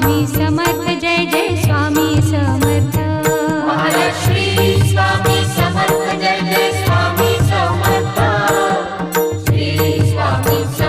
స్వామి సమ